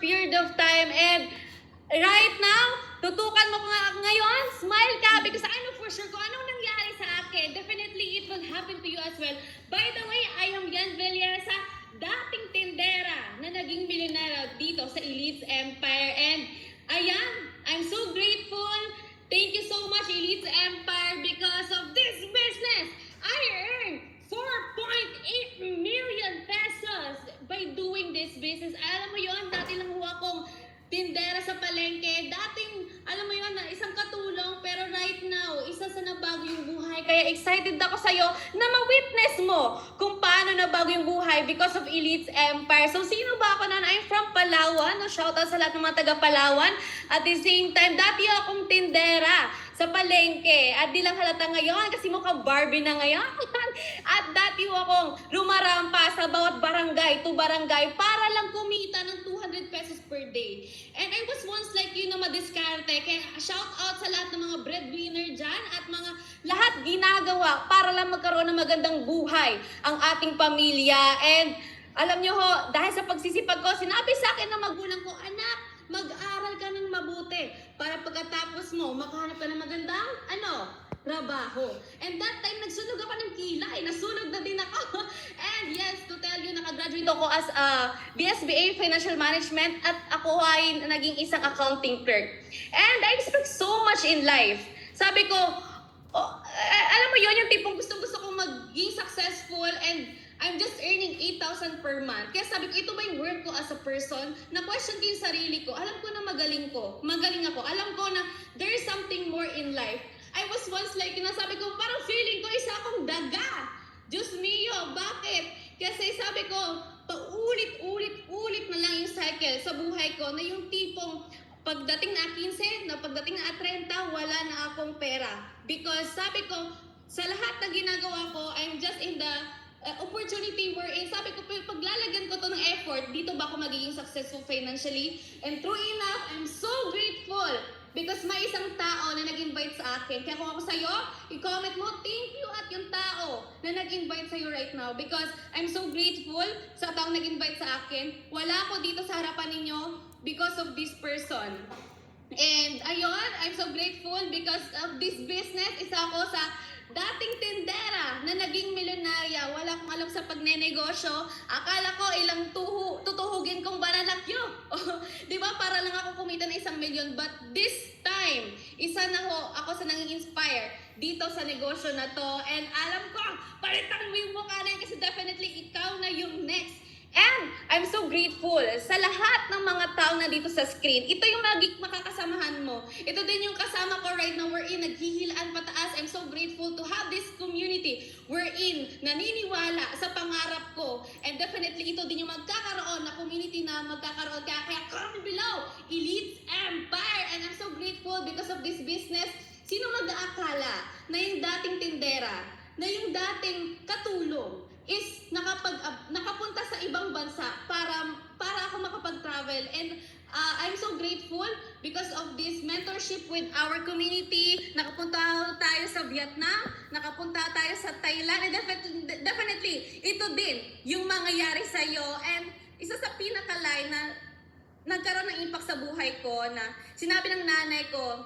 period of time and right now, tutukan mo ko nga ngayon, smile ka because I know for sure kung anong nangyari sa akin, definitely it will happen to you as well. By the way, I am Yan Villesa, dating tindera na naging millionaire dito sa Elites Empire and ayan, I'm so grateful. Thank you so much Elites Empire because of this business. I earned 4.8 million pesos by doing this business. Alam mo yon dati lang ho akong tindera sa palengke. Dating, alam mo yon na isang katulong, pero right now, isa sa nabago yung buhay. Kaya excited ako sa'yo na ma-witness mo kung paano nabago yung buhay because of Elites Empire. So, sino ba ako na? I'm from Palawan. No? Shoutout sa lahat ng mga taga Palawan. At the same time, dati akong tindera sa palengke. At di lang halata ngayon kasi mukha Barbie na ngayon. At dati akong rumarampa sa bawat barangay to barangay para lang kumita ng 200 pesos per day. And I was once like you na madiskarte. Kaya shout out sa lahat ng mga breadwinner dyan at mga lahat ginagawa para lang magkaroon ng magandang buhay ang ating pamilya. And alam nyo ho, dahil sa pagsisipag ko, sinabi sa akin ng magulang ko, anak, mag-aral ka ng mabuti para pagkatapos mo, makahanap ka ng magandang, ano, trabaho. And that time, nagsunog ako ng kilay. Nasunog na din ako. And yes, to tell nakagraduate ako as a BSBA Financial Management at ako ay naging isang accounting clerk. And I expect so much in life. Sabi ko, oh, alam mo yon yung tipong gusto-gusto kong maging successful and I'm just earning 8,000 per month. Kaya sabi ko, ito ba yung worth ko as a person? Na-question ko yung sarili ko. Alam ko na magaling ko. Magaling ako. Alam ko na there is something more in life. I was once like, nasabi ko, parang feeling ko isa akong daga. Diyos mio, bakit? Kasi sabi ko, paulit-ulit-ulit na lang yung cycle sa buhay ko na yung tipong pagdating na 15, na pagdating na 30, wala na akong pera. Because sabi ko, sa lahat na ginagawa ko, I'm just in the uh, opportunity wherein sabi ko, "Pag- paglalagyan ko to ng effort, dito ba ako magiging successful financially? And true enough, I'm so grateful because may isang tao na nag-invite sa akin. Kaya kung ako sa'yo, i-comment mo, thank you at yung tao na nag-invite sa'yo right now because I'm so grateful sa taong nag-invite sa akin. Wala ako dito sa harapan ninyo because of this person. And ayun, I'm so grateful because of this business. Isa ako sa dating tindera na naging milyonarya. Wala akong alam sa pagnenegosyo. Akala ko ilang tuhu, tutuhugin bananakyo. Di ba? Para lang ako kumita ng isang milyon. But this time, isa na ho ako sa nanging inspire dito sa negosyo na to. And alam ko, palitan mo yung mukha na yun kasi definitely ikaw na yung next. And I'm so grateful sa lahat ng mga tao na dito sa screen. Ito yung magig makakasamahan mo. Ito din yung kasama ko right now wherein naghihilaan pataas. I'm so grateful to have this community wherein naniniwala sa pangarap ko. And definitely ito din yung magkakaroon na community na magkakaroon. Kaya, kaya Elite Empire. And I'm so grateful because of this business. Sino mag-aakala na yung dating tindera, na yung dating katulong, is nakapag uh, nakapunta sa ibang bansa para para ako makapag-travel and uh, I'm so grateful because of this mentorship with our community. Nakapunta tayo sa Vietnam, nakapunta tayo sa Thailand, and definitely, definitely ito din yung mangyayari sa iyo and isa sa pinaka-line na nagkaroon ng impact sa buhay ko na sinabi ng nanay ko,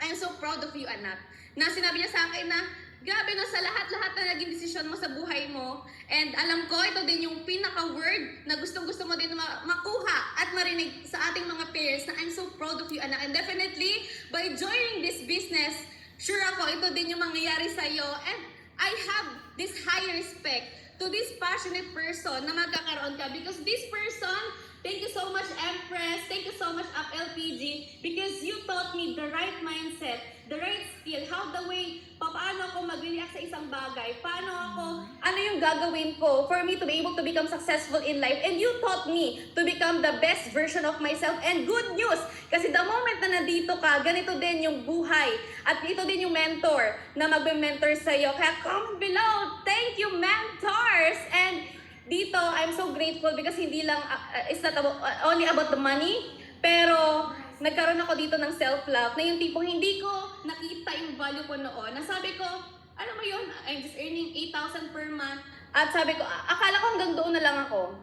I'm so proud of you, anak. Na sinabi niya sa akin na, grabe no, sa lahat-lahat na naging desisyon mo sa buhay mo. And alam ko, ito din yung pinaka-word na gustong-gusto mo din ma- makuha at marinig sa ating mga parents na I'm so proud of you, anak. And definitely, by joining this business, sure ako, ito din yung mangyayari sa iyo. And I have this high respect to this passionate person na magkakaroon ka because this person Thank you so much, Empress. Thank you so much, Up LPG, because you taught me the right mindset, the right skill, how the way, paano ako mag-react sa isang bagay, paano ako, ano yung gagawin ko for me to be able to become successful in life. And you taught me to become the best version of myself. And good news, kasi the moment na nandito ka, ganito din yung buhay. At ito din yung mentor na magbe-mentor sa'yo. Kaya comment below. Thank you, mentors! And dito, I'm so grateful because hindi lang, uh, it's not about, uh, only about the money, pero nagkaroon ako dito ng self-love na yung tipong hindi ko nakita yung value ko noon. Nasabi ko, alam mo yun, I'm just earning 8,000 per month. At sabi ko, "A- akala ko hanggang doon na lang ako.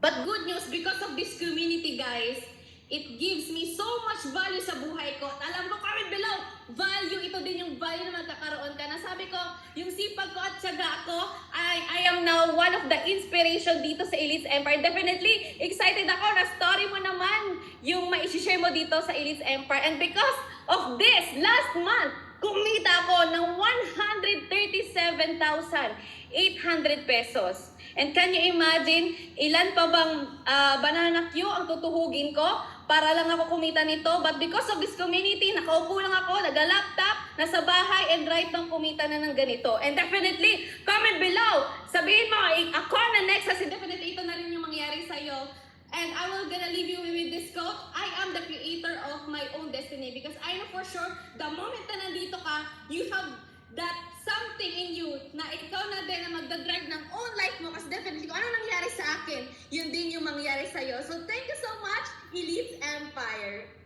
But good news, because of this community, guys, it gives me so much value sa buhay ko. At alam mo, comment below, value, ito din yung value na magkakaroon ka. Nasabi ko, yung sipag ko at syaga ko, I, I am now one of the inspiration dito sa Elites Empire. Definitely, excited ako na story mo naman yung ma-share mo dito sa Elites Empire. And because of this, last month, kumita ako ng 137,800 pesos. And can you imagine, ilan pa bang ah, banana queue ang tutuhugin ko para lang ako kumita nito? But because of this community, nakaupo lang ako, nag-laptop, nasa bahay, and right nang kumita na ng ganito. And definitely, comment below. Sabihin mo, "Ik- ako na next kasi definitely ito na rin yung mangyari sa'yo. And I will gonna leave you with this quote. I am the creator of my own destiny because I know for sure the moment na nandito ka, you have that something in you na ikaw na din na magdadrive ng own life mo kasi definitely kung ano nangyari sa akin, yun din yung mangyari sa'yo. So thank you so much, Elite Empire.